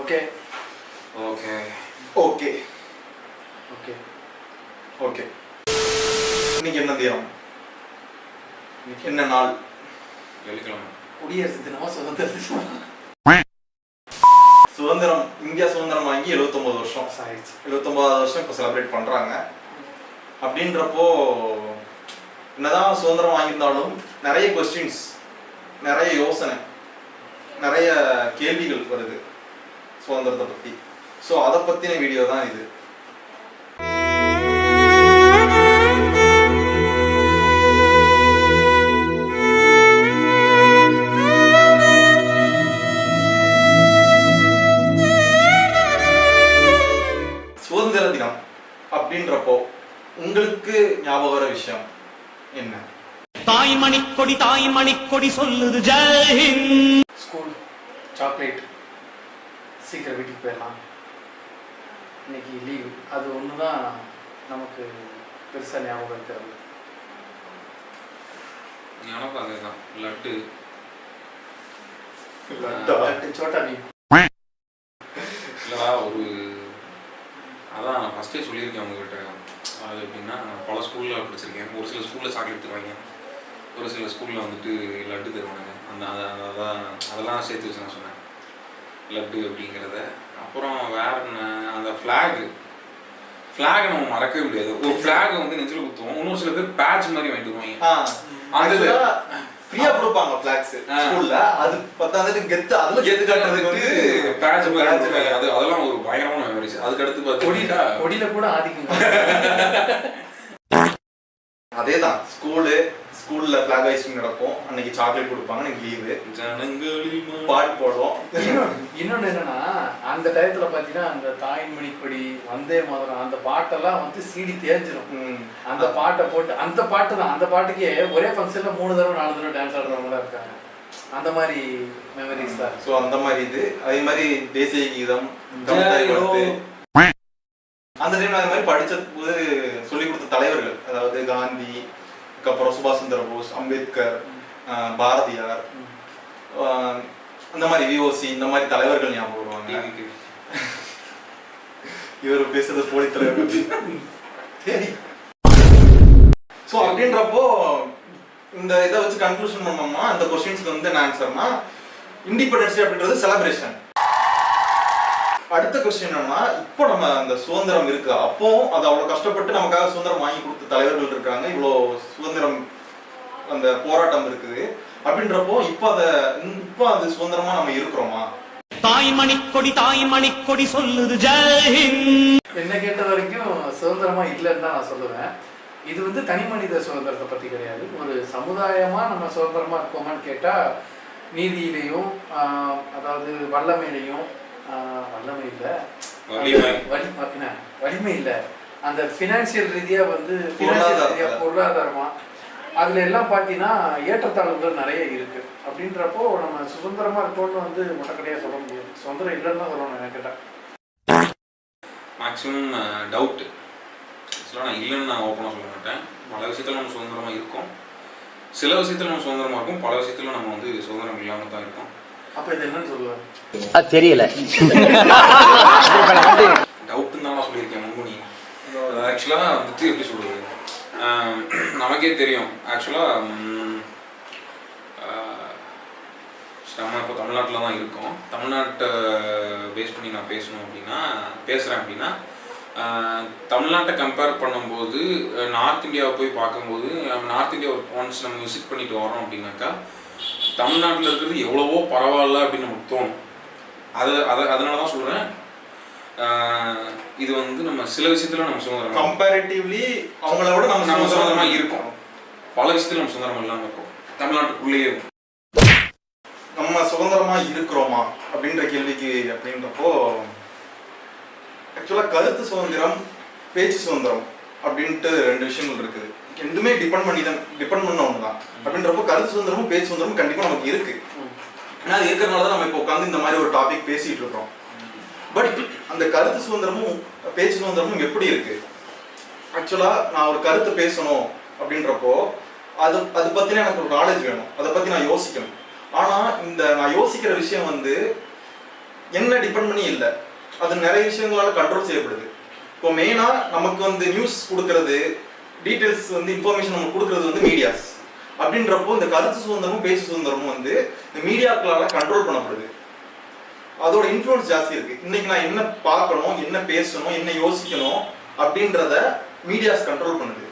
Okay okay okay okay okay இன்னைக்கு என்ன தினம்? என்ன நாள்? வெள்ளிக்கிழமை. குடியரசு தினமா சுதந்திர தினமா சுதந்திரம் இந்தியா சுதந்திரம் வாங்கி 79 வருஷம். ஆயிடுச்சு 79 வருஷம் இப்போ செலிப்ரேட் பண்றாங்க. அப்படின்றப்போ என்னதான் சுதந்திரம் வாங்கியிருந்தாலும் நிறைய கொஸ்டின்ஸ் நிறைய யோசனை நிறைய கேள்விகள் வருது. சுதந்திரத்தை பத்தி. ஸோ அதை பத்தின வீடியோ தான் இது. சுதந்திர தினம் அப்படின்றப்போ உங்களுக்கு ஞாபகம் வர விஷயம் என்ன? தாய் மணிக்கொடி தாய் மணிக்கொடி சொல்லுது ஜெய்ஹிந்த் ஸ்கூல் சாக்லேட் சீக்கிரம் வீட்டுக்கு போயிடலாம். இன்னைக்கு லீவு அது ஒன்று தான் நமக்கு பெருசாக ஞாபகம் இருக்கிறது எனக்கும் அதே தான் லட்டு லட்டு சோட்டா இல்லைடா ஒரு அதான் நான் ஃபஸ்ட்டே சொல்லியிருக்கேன் உங்ககிட்ட. அது எப்படின்னா நான் பல ஸ்கூலில் படிச்சிருக்கேன். ஒரு சில ஸ்கூலில் சாக்லேட் தருவாங்க. ஒரு சில ஸ்கூலில் வந்துட்டு லட்டு தருவாங்க அந்த அத- அத- அதான் அதெல்லாம் சேர்த்து வச்சு நான் சொன்னேன். லட்டு அப்படிங்கிறத. அப்புறம் வேற என்ன? அந்த ஃப்ளாகு ஃப்ளாகை நம்ம மறக்கவே முடியாது. ஒரு ஃப்ளாகை வந்து நெஞ்சில் குத்துவோம். இன்னொரு சில பேர் பேட்ச் மாதிரி வாங்கிட்டு வருவாங்க. அந்த இது. ஃப்ரீயா கொடுப்பாங்க ஃபிளாக்ஸ். ஸ்கூல்ல அது பத்தாந்துட்டு கெத்து அதுல எது கட்டுறதுக்கு பேட்ச் கொடுப்பாங்க. அது அதெல்லாம் ஒரு பயங்கரமான மெமரிஸ் அதுக்கு அடுத்து கொடியில பார்த்தீங்கன்னா கொடியில கூட ஆதிக்கம். அதேதான். ஸ்கூலு ஸ்கூல்ல ஃபிளாக் ஐஸ்கிரீம் நடக்கும். அன்னைக்கு சாக்லேட் கொடுப்பாங்க. அன்னைக்கு லீவு ஜனங்களில் பாட்டு போடுவோம். இன்னொன்னு என்னன்னா அந்த டயத்துல பாத்தீங்கன்னா அந்த தாய்மணி கொடி வந்தே மதுரம் அந்த பாட்டெல்லாம் வந்து சீடி தேஞ்சிரும். அந்த பாட்டை போட்டு அந்த பாட்டு தான். அந்த பாட்டுக்கே ஒரே ஃபங்க்ஷன்ல மூணு தடவை நாலு தடவை டான்ஸ் ஆடுறவங்க இருக்காங்க. அந்த மாதிரி மெமரிஸ் தான். ஸோ அந்த மாதிரி இது. அதே மாதிரி தேசிய கீதம். அந்த டைம்ல அந்த மாதிரி படிச்ச போது சொல்லி கொடுத்த தலைவர்கள் அதாவது காந்தி அதுக்கப்புறம் சுபாஷ் சந்திர போஸ் அம்பேத்கர் பாரதியார் அந்த மாதிரி விஓசி இந்த மாதிரி தலைவர்கள் ஞாபகம் வருவாங்க. இவர் பேசுறது போலி தலைவர் பத்தி. சரி. ஸோ அப்படின்றப்போ இந்த இதை வச்சு கன்க்ளூஷன் பண்ணோம்னா அந்த கொஸ்டின்ஸ்க்கு வந்து என்ன ஆன்சர்னா இண்டிபெண்டன்ஸ் அப்படின்றது செலிப்ரேஷன் அடுத்த கொஸ்டின் என்னன்னா இப்போ நம்ம அந்த சுதந்திரம் இருக்கு. அப்போ அது அவ்வளவு கஷ்டப்பட்டு நமக்காக சுதந்திரம் வாங்கி கொடுத்த தலைவர்கள் இருக்காங்க. இவ்வளோ சுதந்திரம் அந்த போராட்டம் இருக்குது. அப்படின்றப்போ இப்போ அதை இப்போ அது சுதந்திரமா நம்ம இருக்கிறோமா? தாய் மணிக்கொடி தாய் மணிக்கொடி சொல்லுது என்ன கேட்ட வரைக்கும் சுதந்திரமா இல்லைன்னு தான் நான் சொல்லுவேன். இது வந்து தனி மனித சுதந்திரத்தை பத்தி கிடையாது. ஒரு சமுதாயமா நம்ம சுதந்திரமா இருக்கோமான்னு கேட்டா நீதியிலையும் அதாவது வல்லமையிலையும் வல்லமை இல்லை. வலிமை. வலிமை இல்லை. அந்த ஃபினான்சியல் ரீதியா வந்து financial பொருளாதாரத்துல. ரீதியா பொருளாதாரமா? அதுல எல்லாம் பார்த்தீங்கன்னா ஏற்றத்தாழ்வுகள் நிறைய இருக்கு. அப்படின்றப்போ நம்ம சுதந்திரமா இருக்கோம்னு வந்து முட்டக்கடையா சொல்ல முடியாது. சுதந்திரம் இல்லைன்னு தான் சொல்லணும் எனக்கு கேட்டா. மேக்ஸிமம் டவுட் ஆக்சுவலாக நான் இல்லைன்னு நான் ஓப்பனாக சொல்ல மாட்டேன். பல விஷயத்தில் நம்ம சுதந்திரமாக இருக்கோம். சில விஷயத்தில் நம்ம சுதந்திரமாக இருக்கும். பல விஷயத்தில் நம்ம வந்து சுதந்திரம் இல்லாமல் தான் இருக்கோம். அப்ப இது என்னன்னு சொல்லுவேன் அது தெரியல. டவுட்டுன்னு தான் நான் சொல்லியிருக்கேன் முன்மணி ஆக்சுவலாக வந்துட்டு எப்படி சொல்கிறது நமக்கே தெரியும். ஆக்சுவலாக நம்ம இப்போ தமிழ்நாட்டில் தான் இருக்கோம். தமிழ்நாட்டை பேஸ் பண்ணி நான் பேசணும் அப்படின்னா பேசுகிறேன் அப்படின்னா ஆஹ், தமிழ்நாட்டை கம்பேர் பண்ணும்போது நார்த் இந்தியாவை போய் பார்க்கும்போது நார்த் இந்தியா ஒன்ஸ் நம்ம விசிட் பண்ணிட்டு வரோம் அப்படின்னாக்கா தமிழ்நாட்டில் இருக்கிறது எவ்வளவோ பரவாயில்ல அப்படின்னு நமக்கு தோணும். அது அதை அதனால தான் சொல்கிறேன் இது வந்து நம்ம சில விஷயத்துல நம்ம சுதந்திரம் கம்பேரிட்டிவ்லி அவங்கள விட நம்ம நம்ம சுதந்திரமா சுதந்திரமா இருக்கோம். பல விஷயத்துல நம்ம சுதந்திரம் இல்லாம இருக்கோம். தமிழ்நாட்டுக்குள்ளேயே நம்ம சுதந்திரமா இருக்கிறோமா அப்படின்ற கேள்விக்கு அப்படின்றப்போ ஆக்சுவலா கருத்து சுதந்திரம் பேச்சு சுதந்திரம் அப்படின்ட்டு ரெண்டு விஷயங்கள் இருக்குது. ரெண்டுமே டிபெண்ட் பண்ணி தான் டிபெண்ட் பண்ண ஒன்று தான் அப்படின்றப்போ கருத்து சுதந்திரமும் பேச்சு சுதந்திரமும் கண்டிப்பாக நமக்கு இருக்கு. ஏன்னா அது இருக்கிறனால தான் நம்ம இப்போ உட்காந்து இந்த மாதிரி ஒரு டாபிக் பேசிட்டு இருக்கோம் பட் அந்த கருத்து சுதந்திரமும் பேச்சு சுதந்திரமும் எப்படி இருக்கு? ஆக்சுவலாக நான் ஒரு கருத்து பேசணும் அப்படின்றப்போ அது அது பற்றின எனக்கு ஒரு நாலேஜ் வேணும். அதை பற்றி நான் யோசிக்கணும். ஆனால் இந்த நான் யோசிக்கிற விஷயம் வந்து என்ன டிபெண்ட் பண்ணி இல்லை. அது நிறைய விஷயங்களால கண்ட்ரோல் செய்யப்படுது. இப்போ மெயினாக நமக்கு வந்து நியூஸ் கொடுக்கறது டீட்டெயில்ஸ் வந்து இன்ஃபர்மேஷன் நம்ம கொடுக்குறது வந்து மீடியாஸ் அப்படின்றப்போ இந்த கருத்து சுதந்திரமும் பேச்சு சுதந்திரமும் வந்து இந்த மீடியாக்களால கண்ட்ரோல் பண்ணப்படுது. அதோட இன்ஃப்ளூயன்ஸ் ஜாஸ்தி இருக்கு. இன்னைக்கு நான் என்ன பார்க்கணும் என்ன பேசணும் என்ன யோசிக்கணும் அப்படின்றத மீடியாஸ் கண்ட்ரோல் பண்ணுது.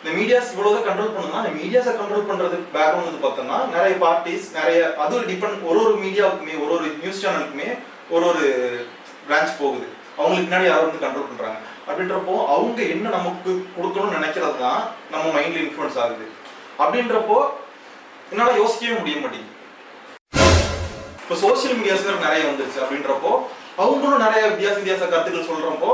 இந்த மீடியாஸ் இவ்வளவு கண்ட்ரோல் பண்ணுனா இந்த மீடியாஸை கண்ட்ரோல் பண்றது பேக்ரவுண்ட் வந்து பார்த்தோம்னா நிறைய பார்ட்டிஸ் நிறைய அது டிபெண்ட் ஒரு ஒரு மீடியாவுக்குமே ஒரு ஒரு நியூஸ் சேனலுக்குமே ஒரு ஒரு பிரான்ச் போகுது. அவங்களுக்கு பின்னாடி யாரும் வந்து கண்ட்ரோல் பண்றாங்க. அப்படின்றப்போ அவங்க என்ன நமக்கு கொடுக்கணும்னு நினைக்கிறது தான் நம்ம மைண்ட்ல இன்ஃப்ளூயன்ஸ் ஆகுது. அப்படின்றப்போ என்னால யோசிக்கவே முடிய மாட்டேங்குது. இப்போ சோசியல் மீடியாஸ் நிறைய வந்துருச்சு அப்படின்றப்போ அவங்களும் நிறைய வித்தியாச வித்தியாச கருத்துக்கள் சொல்றப்போ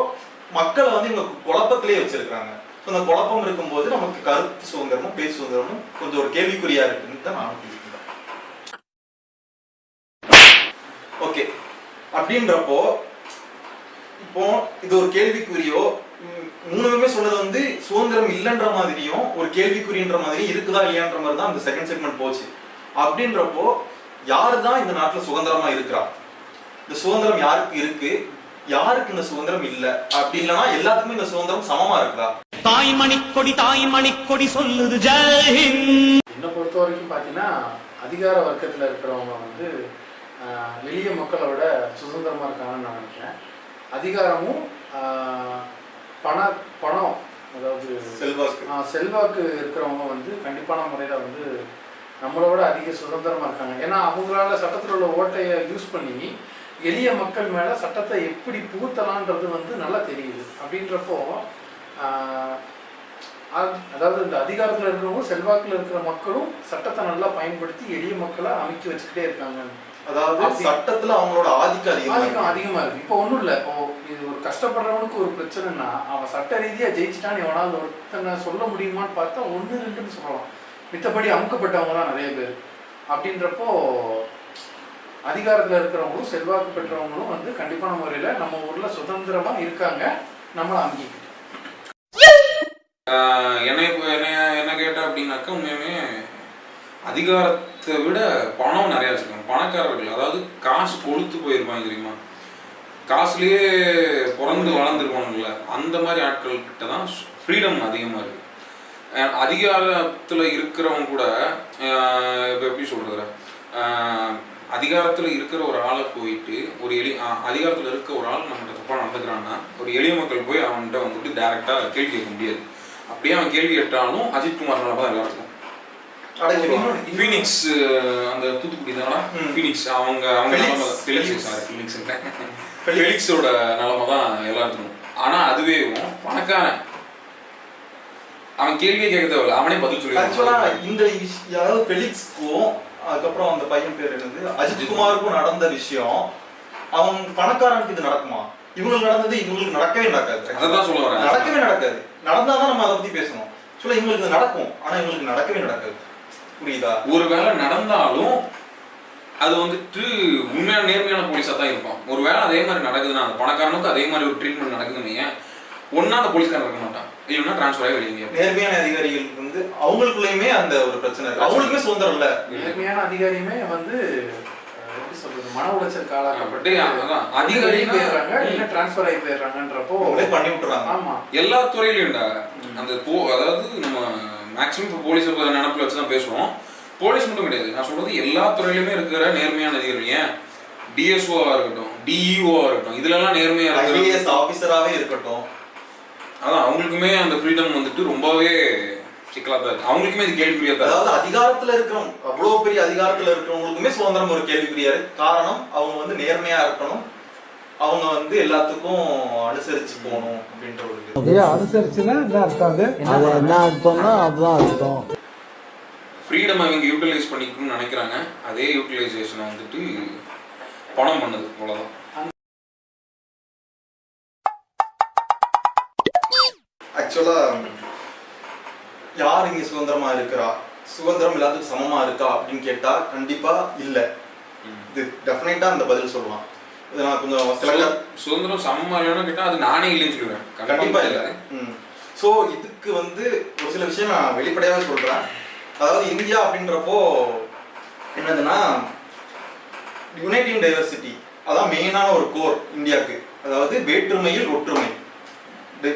மக்களை வந்து இவங்க குழப்பத்திலே வச்சிருக்காங்க ஸோ அந்த குழப்பம் இருக்கும்போது நமக்கு கருத்து சுதந்திரமும் பேச்சு சுதந்திரமும் கொஞ்சம் ஒரு கேள்விக்குறியா இருக்குன்னு தான் நான் ஓகே அப்படின்றப்போ இப்போ இது ஒரு கேள்விக்குறியோ ம், மூணு பேருமே சொன்னது வந்து சுதந்திரம் இல்லைன்ற மாதிரியும் ஒரு கேள்விக்குறின்ற மாதிரி இருக்குதா இல்லையான்ற மாதிரி தான் அந்த செகண்ட் செக்மெண்ட் போச்சு. அப்படின்றப்போ யாரு தான் இந்த நாட்டுல சுதந்திரமா இருக்கிறா இந்த சுதந்திரம் யாருக்கு இருக்கு? யாருக்கு இந்த சுதந்திரம் இல்ல? அப்படி இல்லைன்னா எல்லாத்துக்குமே இந்த சுதந்திரம் சமமா இருக்குதா தாய் மணிக்கொடி தாய் மணிக்கொடி சொல்லுது என்னை பொறுத்த வரைக்கும் பார்த்தீங்கன்னா அதிகார வர்க்கத்தில் இருக்கிறவங்க வந்து எளிய மக்களை விட சுதந்திரமாக இருக்காங்கன்னு நான் நினைக்கிறேன். அதிகாரமும் பண பணம் அதாவது செல்வாக்கு. செல்வாக்கு இருக்கிறவங்க வந்து கண்டிப்பான முறையில் வந்து நம்மளோட அதிக சுதந்திரமாக இருக்காங்க. ஏன்னா அவங்களால சட்டத்தில் உள்ள ஓட்டையை யூஸ் பண்ணி எளிய மக்கள் மேலே சட்டத்தை எப்படி புகுத்தலான்றது வந்து நல்லா தெரியுது. அப்படின்றப்போ அதாவது இந்த அதிகாரத்தில் இருக்கிறவங்க செல்வாக்கில் இருக்கிற மக்களும் சட்டத்தை நல்லா பயன்படுத்தி எளிய மக்களை அமைக்கி வச்சுக்கிட்டே இருக்காங்க அதாவது சட்டத்துல அவங்களோட ஆதிக்கம் அதிகமா ஆதிக்கம் இருக்கு. அதிகமா இருக்கு. இப்போ ஒன்றும் இல்லை. இப்போ இது ஒரு கஷ்டப்படுறவனுக்கு ஒரு பிரச்சனைனா அவன் சட்ட ரீதியா ஜெயிச்சிட்டான்னு எவனாவது ஒருத்தனை சொல்ல முடியுமான்னு பார்த்தா ஒன்று ரெண்டுன்னு சொல்லலாம். மித்தபடி அமுக்கப்பட்டவங்க தான் நிறைய பேர். அப்படின்றப்போ அதிகாரத்தில் இருக்கிறவங்களும் செல்வாக்கு பெற்றவங்களும் வந்து கண்டிப்பான முறையில் நம்ம ஊரில் சுதந்திரமா இருக்காங்க. நம்மளை ஆஹ் என்னை இப்போ என்ன என்ன கேட்ட அப்படின்னாக்கா உண்மையுமே அதிகாரத்தை விட பணம் நிறைய வச்சிருக்காங்க. பணக்காரர்கள் அதாவது காசு கொளுத்து போயிருப்பாங்க தெரியுமா? காசுலேயே பிறந்து வளர்ந்துருப்பானுங்கள அந்த மாதிரி ஆட்கள் கிட்ட தான் ஃப்ரீடம் அதிகமாக இருக்குது அதிகாரத்தில் இருக்கிறவங்க கூட இப்போ எப்படி சொல்றது? அதிகாரத்தில் இருக்கிற ஒரு ஆளை போயிட்டு ஒரு எளி அதிகாரத்தில் இருக்க ஒரு ஆள் நம்மகிட்ட தப்பாக நடந்துக்கிறான்னா ஒரு எளிய மக்கள் போய் அவன்கிட்ட வந்துட்டு டேரெக்டாக கேள்வி கேட்க முடியாது. அப்படியே அவன் கேள்வி கேட்டாலும் அஜித் குமார் மேல தான் எல்லாருக்கும். அடைஞ்சிருவாங்க. ஃபீனிக்ஸ் அந்த தூத்துக்குடி தானடா? ம். ஃபீனிக்ஸ் அவங்க அவங்க ஃபெலிக்ஸ். ஃபீனிக்ஸ் ஃபெலிக்ஸோட நிலைமை தான் எல்லாருக்கும். ஆனா அதுவே பணக்காரன். அவன் கேள்வியே கேட்க தேவையில்ல. அவனே பதில் ஆக்சுவலா சொல்லி இந்த விஷ்- அதாவது பெலிக்ஸ்க்கும் அதுக்கப்புறம் அந்த பையன் பேர் என்னது? அஜித் குமாருக்கும் நடந்த விஷயம். அவன் பணக்காரனுக்கு இது நடக்குமா? இவங்களுக்கு நடந்தது இவங்களுக்கு நடக்கவே நடக்காது. அதை தான் சொல்ல வரேன். நடக்கவே நடக்காது. நடந்தாதான் நம்ம அதை பத்தி பேசணும். சொல்ல இவங்களுக்கு நடக்கும். ஆனா இவங்களுக்கு நடக்கவே நடக்காது. புரியுதா? ஒருவேளை நடந்தாலும் அது வந்துட்டு உண்மையான நேர்மையான போலீஸா தான் இருப்பான் ஒருவேளை அதே மாதிரி நடக்குதுன்னா அந்த பணக்காரனுக்கு அதே மாதிரி ஒரு ட்ரீட்மெண்ட் நடக்குதுன்னு ஒண்ணா அந்த போலீஸ்காரன் இருக்க மாட்டான். இல்லைன்னா டிரான்ஸ்ஃபர் ஆகி வெளியே. நேர்மையான அதிகாரிகளுக்கு வந்து அவங்களுக்குள்ளயுமே அந்த ஒரு பிரச்சனை இருக்கு. அவங்களுக்குமே சுதந்திரம் இல்ல. நேர்மையான அதிகாரியுமே வந்து எப்படி சொல்றது மன உளைச்சல் காலாக்கப்பட்டு பட் அதான். அதிகாரி அதிகாரினா போயிடுறாங்க இல்ல டிரான்ஸ்ஃபர் ஆகி போயிடுறாங்கன்றப்போ பண்ணி விட்டுறாங்க ஆமா. எல்லா துறையிலும்டா அந்த போ அதாவது நம்ம மேக்ஸிமம் இப்போ போலீஸை நினப்பில் வச்சு தான் பேசுவோம் போலீஸ் மட்டும் கிடையாது. நான் சொல்றது எல்லா துறையிலுமே இருக்கிற நேர்மையான அதிகாரிகள் ஏன்? டிஎஸ்ஓவா இருக்கட்டும் டிஇஓவா இருக்கட்டும் இதுலலாம் நேர்மையா இருக்கிற ஆபீசராவே இருக்கட்டும். அதான் அவங்களுக்குமே அந்த ஃப்ரீடம் வந்துட்டு ரொம்பவே சிக்கலா தான் இருக்கு. அவங்களுக்குமே இது தான் இருக்கு. அதாவது அதிகாரத்துல இருக்கிறவங்க அவ்வளவு பெரிய அதிகாரத்துல இருக்கிறவங்களுக்குமே சுதந்திரம் ஒரு கேள்விக்குறியா இருக்கு. காரணம் அவங்க வந்து நேர்மையா இருக்கணும். அவங்க வந்து எல்லாத்துக்கும் அனுசரிச்சு போகணும் அப்படின்ற ஒரு அனுசரிச்சுன்னா என்ன அர்த்தம் அது? என்ன அர்த்தம்னா அதுதான் அர்த்தம். ஃப்ரீடம் அவங்க யூட்டிலைஸ் பண்ணிக்கணும்னு நினைக்கிறாங்க. அதே யூட்டிலைசேஷனை வந்துட்டு பணம் பண்ணுது. அவ்வளோதான் ஆக்சுவலா யார் இங்க சுதந்திரமா இருக்கிறா? சுதந்திரம் எல்லாத்துக்கும் சமமா இருக்கா அப்படின்னு கேட்டா கண்டிப்பா இல்ல. இது டெஃபினட்டா அந்த பதில் சொல்லலாம். இது நான் கொஞ்சம் சில சுத- சுதந்திரம் சமமா இல்லைன்னு கேட்டா அது நானே இல்லைன்னு சொல்லுவேன் கண்டிப்பா இல்ல. ஸோ இதுக்கு வந்து ஒரு சில விஷயம் நான் வெளிப்படையாவே சொல்றேன். அதாவது இந்தியா அப்படின்றப்போ என்னதுன்னா யுனைட் இன் டைவர்சிட்டி அதான் மெயினான ஒரு கோர் இந்தியாவுக்கு. அதாவது வேற்றுமையில் ஒற்றுமை.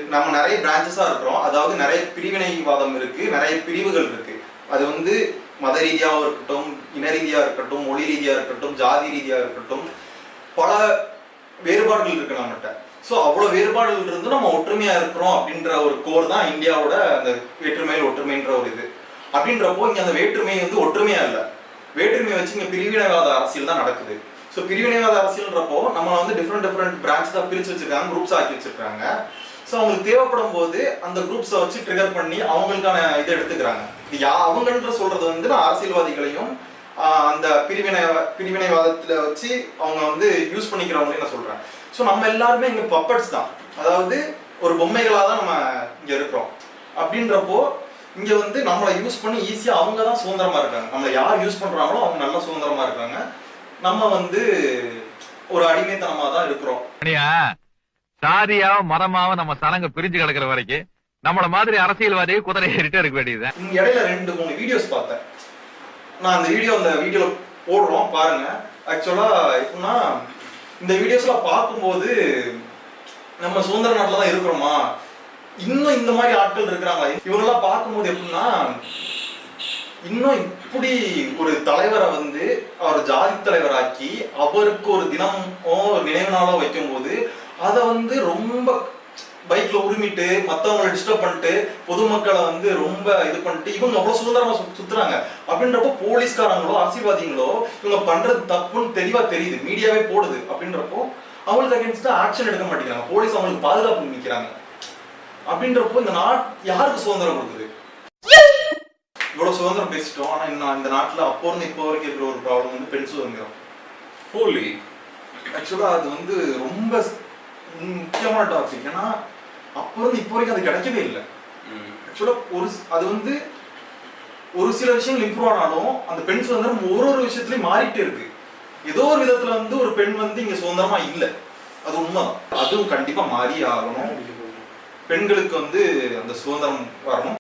நம்ம நிறைய பிரான்ச்சஸாக இருக்கிறோம். அதாவது நிறைய பிரிவினைவாதம் இருக்கு. நிறைய பிரிவுகள் இருக்கு. அது வந்து மத ரீதியாகவும் இருக்கட்டும் இன ரீதியாக இருக்கட்டும் மொழி ரீதியாக இருக்கட்டும் ஜாதி ரீதியாக இருக்கட்டும் பல வேறுபாடுகள் இருக்கு நம்மகிட்ட. ஸோ அவ்வளோ வேறுபாடுகள் இருந்து நம்ம ஒற்றுமையா இருக்கிறோம் அப்படின்ற ஒரு கோர் தான் இந்தியாவோட அந்த வேற்றுமையில் ஒற்றுமைன்ற ஒரு இது. அப்படின்றப்போ இங்கே அந்த வேற்றுமை வந்து ஒற்றுமையா இல்லை. வேற்றுமையை வச்சு இங்கே பிரிவினைவாத அரசியல் தான் நடக்குது. ஸோ பிரிவினைவாத அரசியல்ன்றப்போ நம்ம வந்து டிஃப்ரெண்ட் டிஃப்ரெண்ட் பிரான்ச் தான் பிரித்து வச்சிருக்காங்க குரூப்ஸ் ஆக்கி வச்சிருக்காங்க. ஸோ அவங்களுக்கு தேவைப்படும் போது அந்த குரூப்ஸை வச்சு ட்ரிகர் பண்ணி அவங்களுக்கான இதை எடுத்துக்கிறாங்க. இது யா அவங்கன்ற சொல்றது வந்து நான் அரசியல்வாதிகளையும் அந்த பிரிவினை பிரிவினைவாதத்துல வச்சு அவங்க வந்து யூஸ் பண்ணிக்கிறவங்களையும் நான் சொல்றேன். ஸோ நம்ம எல்லாருமே இங்க பப்பட்ஸ் தான். அதாவது ஒரு பொம்மைகளாக தான் நம்ம இங்க இருக்கிறோம். அப்படின்றப்போ இங்க வந்து நம்மளை யூஸ் பண்ணி ஈஸியா அவங்க தான் சுதந்திரமா இருக்காங்க. நம்மளை யார் யூஸ் பண்றாங்களோ அவங்க நல்லா சுதந்திரமா இருக்காங்க. நம்ம வந்து ஒரு அடிமைத்தனமா தான் இருக்கிறோம். சாதியாவும் மதமாவும் நம்ம சனங்க பிரிஞ்சு கிடக்குற வரைக்கும் நம்மள மாதிரி அரசியல்வாதியை குதிரை ஏறிட்டே இருக்க வேண்டியது இடையில ரெண்டு மூணு வீடியோஸ் பார்த்தேன். நான் அந்த வீடியோ அந்த வீடியோ போடுறோம் பாருங்க. ஆக்சுவலா எப்படின்னா இந்த வீடியோஸ்லாம் பார்க்கும்போது நம்ம சுதந்திர நாட்டில் தான் இருக்கிறோமா? இன்னும் இந்த மாதிரி ஆட்கள் இருக்கிறாங்க இவங்கெல்லாம் பார்க்கும்போது எப்படின்னா இன்னும் இப்படி ஒரு தலைவரை வந்து அவர் ஜாதி தலைவராக்கி அவருக்கு ஒரு தினமோ ஒரு நினைவு நாளோ வைக்கும்போது அதை வந்து ரொம்ப பைக்ல உரிமிட்டு மத்தவங்களை டிஸ்டர்ப் பண்ணிட்டு பொதுமக்களை வந்து ரொம்ப இது பண்ணிட்டு இவங்க அவ்வளவு சுதந்திரமா சுத்துறாங்க. அப்படின்றப்போ போலீஸ்காரங்களோ அரசியல்வாதிகளோ இவங்க பண்றது தப்புன்னு தெளிவா தெரியுது. மீடியாவே போடுது. அப்படின்றப்போ அவங்களுக்கு அகேன்ஸ்டா ஆக்ஷன் எடுக்க மாட்டேங்கிறாங்க. போலீஸ் அவங்களுக்கு பாதுகாப்பு நிக்கிறாங்க அப்படின்றப்போ இந்த நாட் யாருக்கு சுதந்திரம் கொடுக்குது? இவ்வளவு சுதந்திரம் பேசிட்டோம். ஆனா இன்னும் இந்த நாட்டுல அப்போ இருந்து இப்போ வரைக்கும் இருக்கிற ஒரு ப்ராப்ளம் வந்து பெண் சுதந்திரம். ஹோலி ஆக்சுவலா அது வந்து ரொம்ப முக்கியமான டாபிக் ஏன்னா அப்போ இருந்து இப்போ வரைக்கும் அது கிடைக்கவே இல்லை. ஆக்சுவலா ஒரு அது வந்து ஒரு சில விஷயங்கள் இம்ப்ரூவ் ஆனாலும் அந்த பெண் சுதந்திரம் ஒரு ஒரு விஷயத்துலயும் மாறிட்டே இருக்கு. ஏதோ ஒரு விதத்துல வந்து ஒரு பெண் வந்து இங்க சுதந்திரமா இல்லை. அது உண்மைதான். அதுவும் கண்டிப்பா மாறி ஆகணும். பெண்களுக்கு வந்து அந்த சுதந்திரம் வரணும்.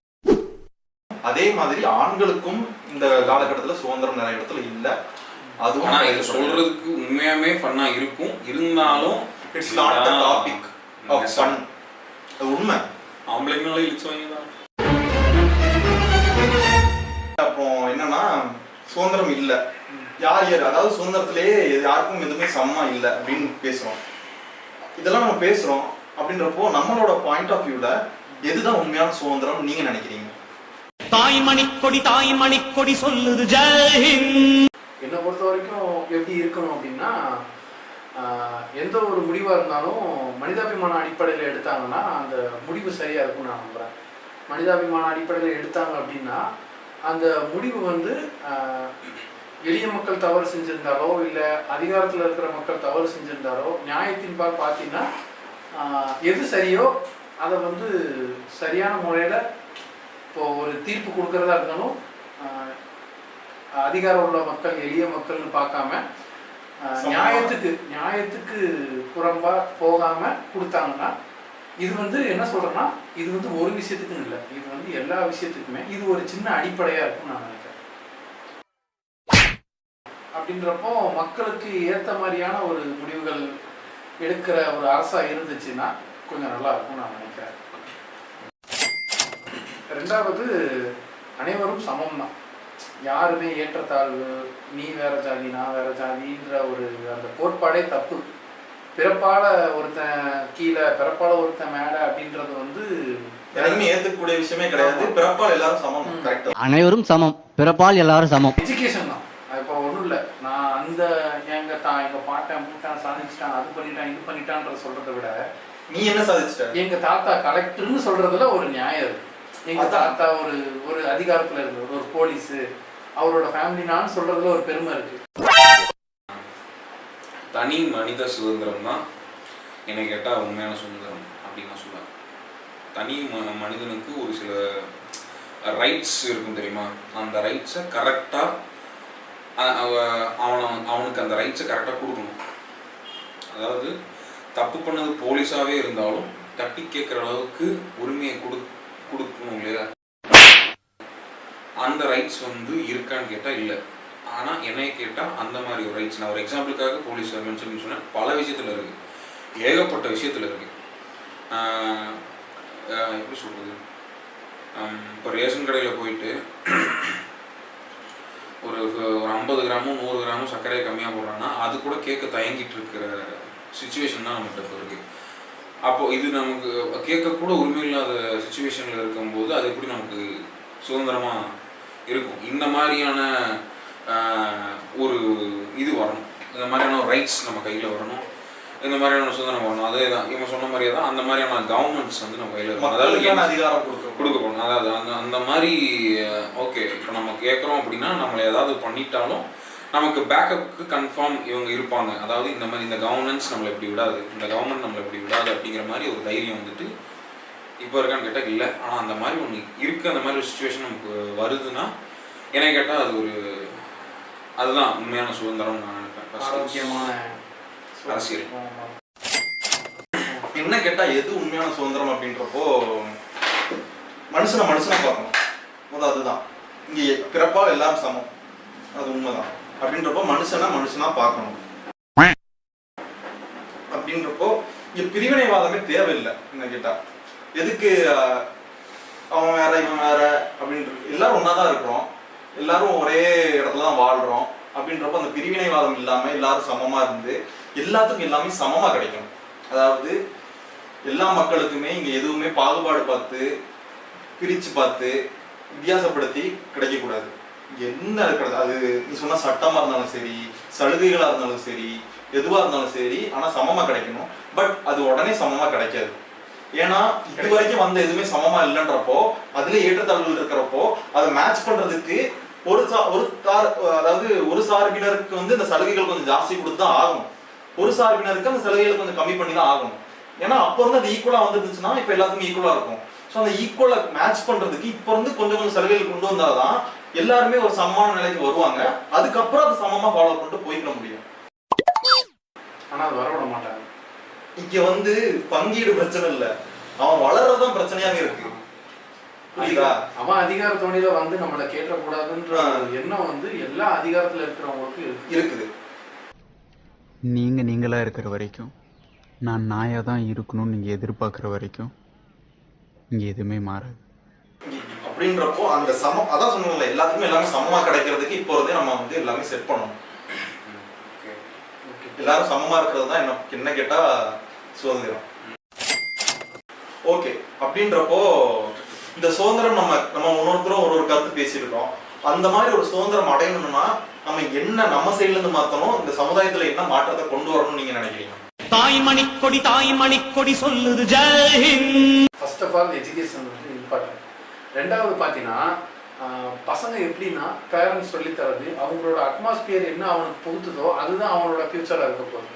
அதே மாதிரி ஆண்களுக்கும் இந்த காலகட்டத்துல சுதந்திரம் நிறைய இடத்துல இல்ல. அதுவும் ஆனா இது சொல்றதுக்கு உண்மையாமே ஃபன்னா இருக்கும். இருந்தாலும் it's not topic of fun அது உண்மை. ஆம்பளைங்களும் இழிச்சவங்க தான் அப்போ என்னன்னா சுதந்திரம் இல்ல. யார் யார் அதாவது சுதந்திரத்திலேயே யாருக்கும் எதுவுமே சமமா இல்ல அப்படின்னு பேசுறோம். இதெல்லாம் நம்ம பேசுறோம் அப்படின்றப்போ நம்மளோட பாயிண்ட் ஆஃப் வியூல எதுதான் உண்மையான சுதந்திரம் நீங்க நினைக்கிறீங்க? தாயின் மணிக்கொடி தாயின் மணிக்கொடி சொல்லுது ஜெய்ஹிந்த் என்னை பொறுத்த வரைக்கும் எப்படி இருக்கணும் அப்படின்னா எந்த ஒரு முடிவாக இருந்தாலும் மனிதாபிமான அடிப்படையில் எடுத்தாங்கன்னா அந்த முடிவு சரியாக இருக்கும்னு நான் நம்புகிறேன் மனிதாபிமான அடிப்படையில் எடுத்தாங்க அப்படின்னா அந்த முடிவு வந்து எளிய மக்கள் தவறு செஞ்சிருந்தாலோ இல்லை அதிகாரத்தில் இருக்கிற மக்கள் தவறு செஞ்சிருந்தாலோ நியாயத்தின் பால் பார்த்தீங்கன்னா எது சரியோ அதை வந்து சரியான முறையில் இப்போ ஒரு தீர்ப்பு கொடுக்கறதா இருந்தாலும் அதிகாரம் உள்ள மக்கள் எளிய மக்கள்னு பார்க்காம நியாயத்துக்கு நியாயத்துக்கு புறம்பா போகாம கொடுத்தாங்கன்னா இது வந்து என்ன சொல்றேன்னா இது வந்து ஒரு விஷயத்துக்கும் இல்லை. இது வந்து எல்லா விஷயத்துக்குமே இது ஒரு சின்ன அடிப்படையா இருக்கும்னு நான் நினைக்கிறேன். அப்படின்றப்போ மக்களுக்கு ஏத்த மாதிரியான ஒரு முடிவுகள் எடுக்கிற ஒரு அரசா இருந்துச்சுன்னா கொஞ்சம் நல்லா இருக்கும்னு நான் நினைக்கிறேன். ரெண்டாவது அனைவரும் சமம் தான் யாருமே ஏற்றத்தாழ்வு நீ வேற ஜாதி நான் வேற ஜாதின்ற ஒரு அந்த கோட்பாடே தப்பு. பிறப்பால ஒருத்தன் கீழே பிறப்பால ஒருத்தன் மேலே அப்படின்றது வந்து எனக்குமே ஏத்துக்கக்கூடிய விஷயமே கிடையாது. பிறப்பால் எல்லாரும் சமம். கரெக்ட் அனைவரும் சமம். பிறப்பால் எல்லாரும் சமம். எஜுகேஷன் தான். அது இப்போ ஒன்றும் இல்லை. நான் அந்த எங்க தான் எங்க பாட்டன் பூட்டான் சாதிச்சிட்டான் அது பண்ணிட்டான் இது பண்ணிட்டான்ற சொல்றதை விட நீ என்ன சாதிச்சிட்ட? எங்க தாத்தா கலெக்டர்னு சொல்றதுல ஒரு நியாயம் இருக்கு. எங்க தாத்தா ஒரு ஒரு அதிகாரத்துல இருந்தவர் ஒரு போலீஸ் அவரோட ஃபேமிலி நான் சொல்றதுல ஒரு பெருமை இருக்கு. தனி மனித சுதந்திரம் தான் என்னை கேட்டால் உண்மையான சுதந்திரம் அப்படின்னு நான் சொல்லுவேன். தனி ம மனிதனுக்கு ஒரு சில ரைட்ஸ் இருக்கும் தெரியுமா? அந்த ரைட்ஸை கரெக்டாக அவனை அவனுக்கு அந்த ரைட்ஸை கரெக்டாக கொடுக்கணும். அதாவது தப்பு பண்ணது போலீஸாகவே இருந்தாலும் தட்டி கேட்குற அளவுக்கு உரிமையை கொடு கொடுக்கணும் இல்லையா? அந்த ரைட்ஸ் வந்து இருக்கான்னு கேட்டால் இல்லை. ஆனால் என்னை கேட்டால் அந்த மாதிரி ஒரு ரைட்ஸ் நான் ஒரு எக்ஸாம்பிளுக்காக போலீஸ் மென்ஷன் சொன்னேன். பல விஷயத்தில் இருக்குது ஏகப்பட்ட விஷயத்தில் இருக்குது எப்படி சொல்கிறது இப்போ ரேஷன் கடையில் போயிட்டு ஒரு ஒரு ஐம்பது கிராமும் நூறு கிராமும் சர்க்கரையை கம்மியாக போடுறாங்கன்னா அது கூட கேட்க தயங்கிட்டு இருக்கிற சுச்சுவேஷன் தான் நம்மகிட்ட இருக்குது அப்போ இது நமக்கு கேட்கக்கூட உரிமை இல்லாத சுச்சுவேஷனில் இருக்கும்போது அது எப்படி நமக்கு சுதந்திரமாக இருக்கும்? இந்த மாதிரியான ஒரு இது வரணும். இந்த மாதிரியான ரைட்ஸ் நம்ம கையில் வரணும். இந்த மாதிரியான சுதந்திரம் வரணும். அதே தான். இவங்க சொன்ன மாதிரியே தான் அந்த மாதிரியான கவர்மெண்ட்ஸ் வந்து நம்ம கையில் இருக்கணும். அதாவது அதிகாரம் கொடுக்கணும் கொடுக்கப்படணும் அதாவது அந்த அந்த மாதிரி ஓகே. இப்போ நம்ம கேட்குறோம் அப்படின்னா நம்மளை ஏதாவது பண்ணிட்டாலும் நமக்கு பேக்கப்புக்கு கன்ஃபார்ம் இவங்க இருப்பாங்க. அதாவது இந்த மாதிரி இந்த கவர்னன்ஸ் நம்மளை இப்படி விடாது. இந்த கவர்மெண்ட் நம்மளை இப்படி விடாது அப்படிங்கிற மாதிரி ஒரு தைரியம் வந்துட்டு இப்போ இருக்கான்னு கேட்டால் இல்லை. ஆனால் அந்த மாதிரி ஒன்று இருக்குது அந்த மாதிரி ஒரு சுச்சுவேஷன் நமக்கு வருதுன்னா என்னை கேட்டால் அது ஒரு அதுதான் உண்மையான சுதந்திரம் நான் நினைப்பேன். அரசியல். என்ன கேட்டா எது உண்மையான சுதந்திரம் அப்படின்றப்போ மனுஷனை மனுஷனை பார்க்கணும். முதல் அதுதான். இங்க பிறப்பா எல்லாம் சமம். அது உண்மைதான். அப்படின்றப்போ மனுஷனை மனுஷனா பார்க்கணும். அப்படின்றப்போ இங்க பிரிவினைவாதமே தேவையில்லை என்ன கேட்டா. எதுக்கு அவன் வேற இவன் வேற அப்படின்ற எல்லாரும் ஒன்னாதான் இருக்கிறோம். எல்லாரும் ஒரே இடத்துல தான் வாழ்றோம். அப்படின்றப்ப அந்த பிரிவினைவாதம் இல்லாம எல்லாரும் சமமா இருந்து எல்லாத்துக்கும் எல்லாமே சமமா கிடைக்கும் அதாவது எல்லா மக்களுக்குமே இங்க எதுவுமே பாகுபாடு பார்த்து பிரிச்சு பார்த்து வித்தியாசப்படுத்தி கிடைக்கக்கூடாது. என்ன இருக்கிறது? அது நீ சொன்ன சட்டமா இருந்தாலும் சரி சலுகைகளா இருந்தாலும் சரி எதுவா இருந்தாலும் சரி ஆனா சமமா கிடைக்கணும். பட் அது உடனே சமமா கிடைக்காது. ஏன்னா இது வரைக்கும் வந்த எதுவுமே சமமா இல்லைன்றப்போ அதுல ஏற்றத்தாழ்வுகள் இருக்கிறப்போ அதை மேட்ச் பண்றதுக்கு ஒரு சா ஒரு சார் அதாவது ஒரு சார்பினருக்கு வந்து இந்த சலுகைகள் கொஞ்சம் ஜாஸ்தி கொடுத்து தான் ஆகணும். ஒரு சார்பினருக்கு அந்த சலுகைகளை கொஞ்சம் கம்மி பண்ணி தான் ஆகணும். ஏன்னா அப்போ இருந்து அது ஈக்குவலா வந்துருந்துச்சுன்னா இப்போ எல்லாத்துக்கும் ஈக்குவலா இருக்கும். ஸோ அந்த ஈக்குவலை மேட்ச் பண்றதுக்கு இப்போ இருந்து கொஞ்சம் கொஞ்சம் சலுகைகள் கொண்டு வந்தாதான் எல்லாருமே ஒரு சமமான நிலைக்கு வருவாங்க. அதுக்கப்புறம் அதை சமமா ஃபாலோ பண்ணிட்டு போய்க்கிட முடியும். ஆனா அது வரவிட மாட்டாங்க. இங்க வந்து பங்கீடு பிரச்சனை இல்ல. அவன் வளர்றதுதான் பிரச்சனையாக இருக்கு. புரியுதா? அவன் அதிகார தோணியில வந்து நம்மளை கேட்டக்கூடாதுன்ற எண்ணம் வந்து எல்லா அதிகாரத்துல இருக்கிறவங்களுக்கு இருக்கு. இருக்குது. நீங்க நீங்களா இருக்கிற வரைக்கும் நான் நாயா தான் இருக்கணும்னு நீங்க எதிர்பார்க்குற வரைக்கும் இங்க எதுவுமே மாறாது. அப்படின்றப்போ அந்த சமம் அதான் சொன்னோம்ல எல்லாத்துக்குமே எல்லாமே சமமா கிடைக்கிறதுக்கு இப்போ இருந்தே நம்ம வந்து எல்லாமே செட் பண்ணணும். எல்லாரும் சமமா இருக்கிறது தான் என்ன என்ன கேட்டா சுதந்திரம். ஓகே அப்படின்றப்போ இந்த சுதந்திரம் நம்ம நம்ம ஒன்னொருத்தரும் ஒரு ஒரு கருத்து பேசியிருக்கோம் அந்த மாதிரி ஒரு சுதந்திரம் அடையணும்னா நம்ம என்ன நம்ம சைடுல இருந்து மாத்தணும் இந்த சமுதாயத்துல என்ன மாற்றத்தை கொண்டு வரணும்னு நீங்க நினைக்கிறீங்க? தாயின் மணிக்கொடி தாயின் மணிக்கொடி சொல்லுது Jai Hind. First of all education வந்து இம்பார்ட்டன்ட் ரெண்டாவது பார்த்தீங்கன்னா பசங்க எப்படின்னா பேரண்ட்ஸ் சொல்லி தரது அவங்களோட அட்மாஸ்பியர் என்ன அவனுக்கு புகுத்துதோ அதுதான் அவனோட ஃபியூச்சராக இருக்க போகுது.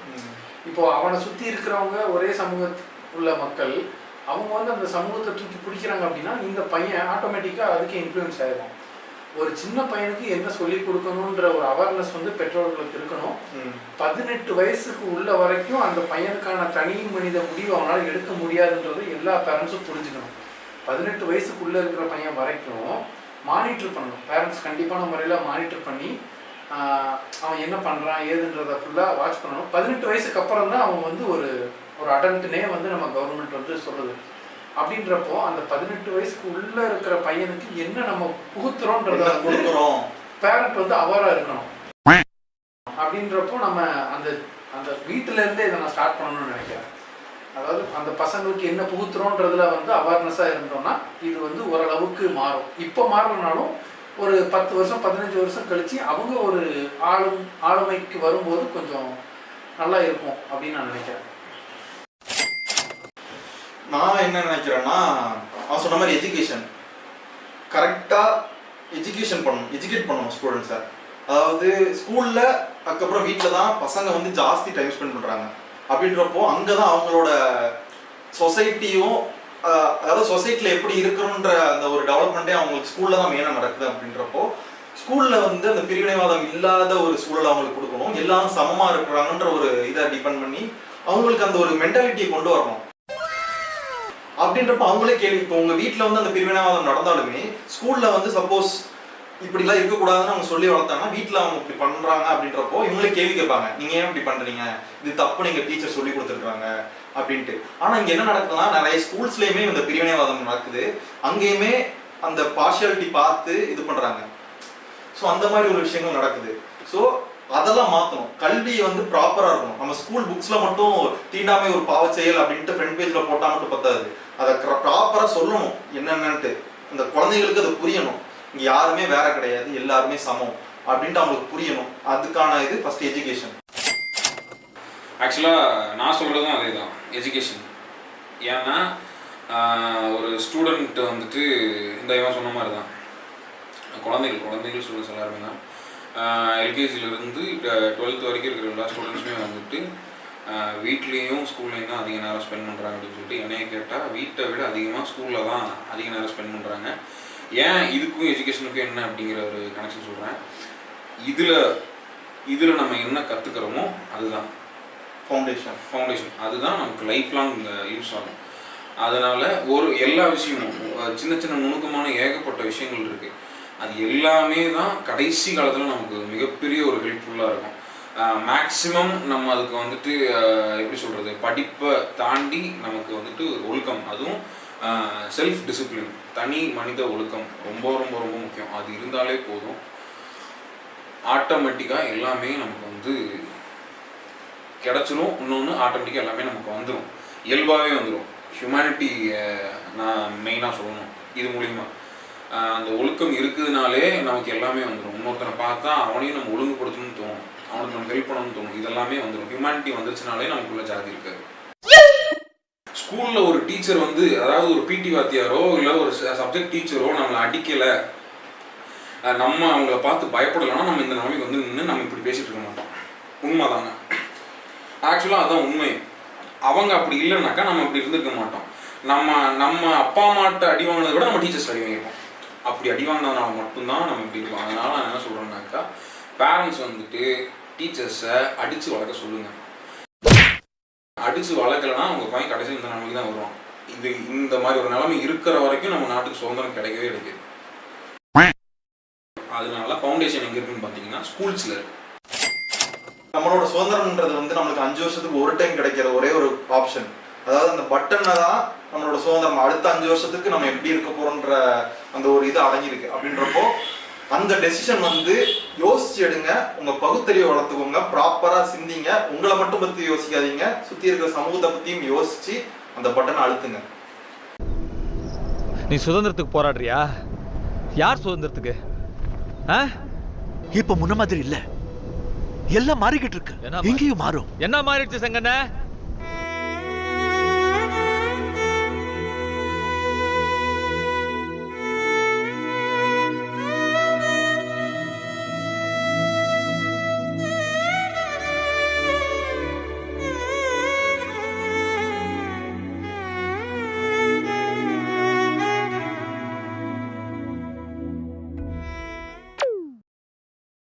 இப்போ அவனை சுற்றி இருக்கிறவங்க ஒரே சமூகத்து உள்ள மக்கள் அவங்க வந்து அந்த சமூகத்தை தூக்கி பிடிக்கிறாங்க அப்படின்னா இந்த பையன் ஆட்டோமேட்டிக்காக அதுக்கு இன்ஃப்ளூயன்ஸ் ஆயிடும் ஒரு சின்ன பையனுக்கு என்ன சொல்லி கொடுக்கணுன்ற ஒரு அவேர்னஸ் வந்து பெற்றோர்களுக்கு இருக்கணும். பதினெட்டு வயசுக்கு உள்ள வரைக்கும் அந்த பையனுக்கான தனி மனித முடிவு அவனால் எடுக்க முடியாதுன்றது எல்லா பேரண்ட்ஸும் புரிஞ்சுக்கணும். பதினெட்டு வயசுக்குள்ள இருக்கிற பையன் வரைக்கும் மானிட்டர் பண்ணணும். பேரண்ட்ஸ் கண்டிப்பான முறையில் மானிட்டர் பண்ணி அவன் என்ன பண்ணுறான் ஏதுன்றதை ஃபுல்லாக வாட்ச் பண்ணணும். பதினெட்டு வயசுக்கு அப்புறம் தான் அவன் வந்து ஒரு ஒரு அடல்ட்னே வந்து நம்ம கவர்மெண்ட் வந்து சொல்லுது. அப்படின்றப்போ அந்த பதினெட்டு வயசுக்கு உள்ள இருக்கிற பையனுக்கு என்ன நம்ம புகுத்துறோன்றத கொடுக்குறோம் பேரண்ட் வந்து அவேரா இருக்கணும். அப்படின்றப்போ நம்ம அந்த அந்த வீட்டுல இருந்தே இதை நான் ஸ்டார்ட் பண்ணணும்னு நினைக்கிறேன். அதாவது அந்த பசங்களுக்கு என்ன புகுத்துறோன்றதுல வந்து அவேர்னஸாக இருந்தோம்னா இது வந்து ஓரளவுக்கு மாறும். இப்போ மாறலனாலும் ஒரு பத்து வருஷம் பதினஞ்சு வருஷம் கழித்து அவங்க ஒரு ஆளும் ஆளுமைக்கு வரும்போது கொஞ்சம் நல்லா இருக்கும் அப்படின்னு நான் நினைக்கிறேன். நான் என்ன நினைக்கிறேன்னா அவன் சொன்ன மாதிரி எஜுகேஷன் கரெக்டாக எஜுகேஷன் பண்ணணும் எஜுகேட் பண்ணணும் ஸ்டூடெண்ட்ஸை அதாவது ஸ்கூலில் அதுக்கப்புறம் வீட்டில் தான் பசங்க வந்து ஜாஸ்தி டைம் ஸ்பெண்ட் பண்ணுறாங்க அப்படின்றப்போ அங்கே தான் அவங்களோட சொசைட்டியும் அதாவது சொசைட்டியில் எப்படி இருக்கணுன்ற அந்த ஒரு டெவலப்மெண்ட்டே அவங்களுக்கு ஸ்கூலில் தான் மெயினாக நடக்குது அப்படின்றப்போ ஸ்கூலில் வந்து அந்த பிரிவினைவாதம் இல்லாத ஒரு சூழலை அவங்களுக்கு கொடுக்கணும். எல்லாரும் சமமாக இருக்கிறாங்கன்ற ஒரு இதை டிபெண்ட் பண்ணி அவங்களுக்கு அந்த ஒரு மென்டாலிட்டியை கொண்டு வரணும். அப்படின்றப்ப அவங்களே கேள்வி இப்போ உங்க வீட்டில் வந்து அந்த பிரிவினைவாதம் நடந்தாலுமே ஸ்கூல்ல வந்து சப்போஸ் இப்படிலாம் இருக்கக்கூடாதுன்னு அவங்க சொல்லி வளர்த்தாங்கன்னா வீட்டில் அவங்க இப்படி பண்ணுறாங்க அப்படின்றப்போ இவங்களே கேள்வி கேட்பாங்க. நீங்கள் ஏன் இப்படி பண்ணுறீங்க இது தப்பு நீங்கள் டீச்சர் சொல்லி கொடுத்துருக்காங்க அப்படின்ட்டு. ஆனால் இங்கே என்ன நடக்குதுன்னா நிறைய ஸ்கூல்ஸ்லேயுமே இந்த பிரிவினைவாதம் நடக்குது. அங்கேயுமே அந்த பார்ஷியாலிட்டி பார்த்து இது பண்ணுறாங்க ஸோ அந்த மாதிரி ஒரு விஷயங்கள் நடக்குது. ஸோ அதெல்லாம் மாற்றணும் கல்வி வந்து ப்ராப்பராக இருக்கணும். நம்ம ஸ்கூல் புக்ஸில் மட்டும் தீண்டாமை ஒரு பாவ செயல் அப்படின்ட்டு ஃப்ரண்ட் பேஜில் போட்டால் மட்டும் பத்தாது. அதை ப்ராப்பராக சொல்லணும். என்னென்னன்ட்டு. அந்த குழந்தைங்களுக்கு அது புரியணும். இங்கே யாருமே வேற கிடையாது எல்லாருமே சமம் அப்படின்ட்டு அவங்களுக்கு புரியணும். அதுக்கான இது ஃபர்ஸ்ட் எஜுகேஷன் ஆக்சுவலாக நான் சொல்கிறதும் அதே தான் எஜுகேஷன் ஏன்னா ஒரு ஸ்டூடெண்ட் வந்துட்டு இந்த இவன் சொன்ன மாதிரி தான் குழந்தைகள் குழந்தைகள் ஸ்டூடெண்ட்ஸ் எல்லாருமே தான். எல்கேஜிலேருந்து டுவெல்த் வரைக்கும் இருக்கிற எல்லா ஸ்டூடெண்ட்ஸுமே வந்துட்டு வீட்லேயும் ஸ்கூல்லையும் தான் அதிக நேரம் ஸ்பெண்ட் பண்ணுறாங்க அப்படின்னு சொல்லிட்டு என்னைய கேட்டால் வீட்டை விட அதிகமாக ஸ்கூலில் தான் அதிக நேரம் ஸ்பெண்ட் பண்ணுறாங்க ஏன் இதுக்கும் எஜுகேஷனுக்கும் என்ன அப்படிங்கிற ஒரு கனெக்ஷன் சொல்கிறேன் இதில் இதில் நம்ம என்ன கற்றுக்கிறோமோ அதுதான். ஃபவுண்டேஷன் ஃபவுண்டேஷன் அதுதான் நமக்கு லைஃப் லாங் யூஸ் ஆகும். அதனால ஒரு எல்லா விஷயமும் சின்ன சின்ன நுணுக்கமான ஏகப்பட்ட விஷயங்கள் இருக்கு. அது எல்லாமே தான் கடைசி காலத்தில் நமக்கு மிகப்பெரிய ஒரு ஹெல்ப்ஃபுல்லாக இருக்கும். மேக்ஸிமம் நம்ம அதுக்கு வந்துட்டு எப்படி சொல்கிறது படிப்பை தாண்டி நமக்கு வந்துட்டு ஒழுக்கம். அதுவும் செல்ஃப் டிசிப்ளின் தனி மனித ஒழுக்கம் ரொம்ப ரொம்ப ரொம்ப முக்கியம். அது இருந்தாலே போதும். ஆட்டோமேட்டிக்காக எல்லாமே நமக்கு வந்து கிடச்சிரும். இன்னொன்று ஆட்டோமேட்டிக்காக எல்லாமே நமக்கு வந்துடும் இயல்பாகவே வந்துடும் ஹியூமனிட்டி நான் மெயினாக சொல்லணும். இது மூலிமா அந்த ஒழுக்கம் இருக்குதுனாலே நமக்கு எல்லாமே வந்துடும் இன்னொருத்தனை பார்த்தா அவனையும் நம்ம ஒழுங்குபடுத்தணும்னு தோணும். அவனுக்கு நம்ம ஹெல்ப் பண்ணணும்னு தோணும். இதெல்லாமே வந்துடும் ஹியூமனிட்டி வந்துருச்சுனாலே நமக்குள்ள ஜாதி இருக்காது. ஸ்கூலில் ஒரு டீச்சர் வந்து அதாவது ஒரு பிடி வாத்தியாரோ இல்லை ஒரு சப்ஜெக்ட் டீச்சரோ நம்மளை அடிக்கலை. நம்ம அவங்கள பார்த்து பயப்படலைன்னா நம்ம இந்த நிலைமைக்கு வந்து நின்று நம்ம இப்படி பேசிகிட்டு இருக்க மாட்டோம். உண்மை தானே ஆக்சுவலாக அதான் உண்மை. அவங்க அப்படி இல்லைனாக்கா நம்ம இப்படி இருந்திருக்க மாட்டோம். நம்ம நம்ம அப்பா அம்மாட்ட அடி வாங்கினதை விட நம்ம டீச்சர்ஸ் அடி வாங்கியிருப்போம். அப்படி அடி வாங்கினதுனால மட்டும்தான் நம்ம இப்படி இருக்கோம். அதனால நான் என்ன சொல்கிறேன்னாக்கா பேரண்ட்ஸ் வந்துட்டு டீச்சர்ஸை அடித்து வளர்க்க சொல்லுங்கள் அடித்து வளர்க்கலன்னா அவங்க பையன் கடைசியில் இந்த நிலைமைக்கு தான் வருவான். இது இந்த மாதிரி ஒரு நிலைமை இருக்கிற வரைக்கும் நம்ம நாட்டுக்கு சுதந்திரம் கிடைக்கவே கிடைக்காது. அதனால ஃபவுண்டேஷன் எங்க இருக்குன்னு பார்த்தீங்கன்னா ஸ்கூல்ஸ்ல இருக்கு. நம்மளோட சுதந்திரம்ன்றது வந்து நம்மளுக்கு அஞ்சு வருஷத்துக்கு ஒரு டைம் கிடைக்கிற ஒரே ஒரு ஆப்ஷன் அதாவது அந்த பட்டன்ல தான் நம்மளோட சுதந்திரம். அடுத்த அஞ்சு வருஷத்துக்கு நம்ம எப்படி இருக்க போறோன்ற அந்த ஒரு இது அடங்கியிருக்கு. அப்படின்றப்போ அந்த டெசிஷன் வந்து யோசிச்சு எடுங்க. உங்க பகுத்தறிவை வளர்த்துக்கோங்க. ப்ராப்பரா சிந்திங்க. உங்களை மட்டும் பத்தி யோசிக்காதீங்க. சுத்தி இருக்கிற சமூகத்தை பத்தியும் யோசிச்சு அந்த பட்டனை அழுத்துங்க. நீ சுதந்திரத்துக்கு போராடுறியா? யார் சுதந்திரத்துக்கு? ஆ? இப்ப முன்ன மாதிரி இல்ல. எல்லாம் மாறிக்கிட்டு என்ன இருக்கு மாறி- எங்கேயும் மாறும். என்ன மாறிடுச்சு சங்கண்ண?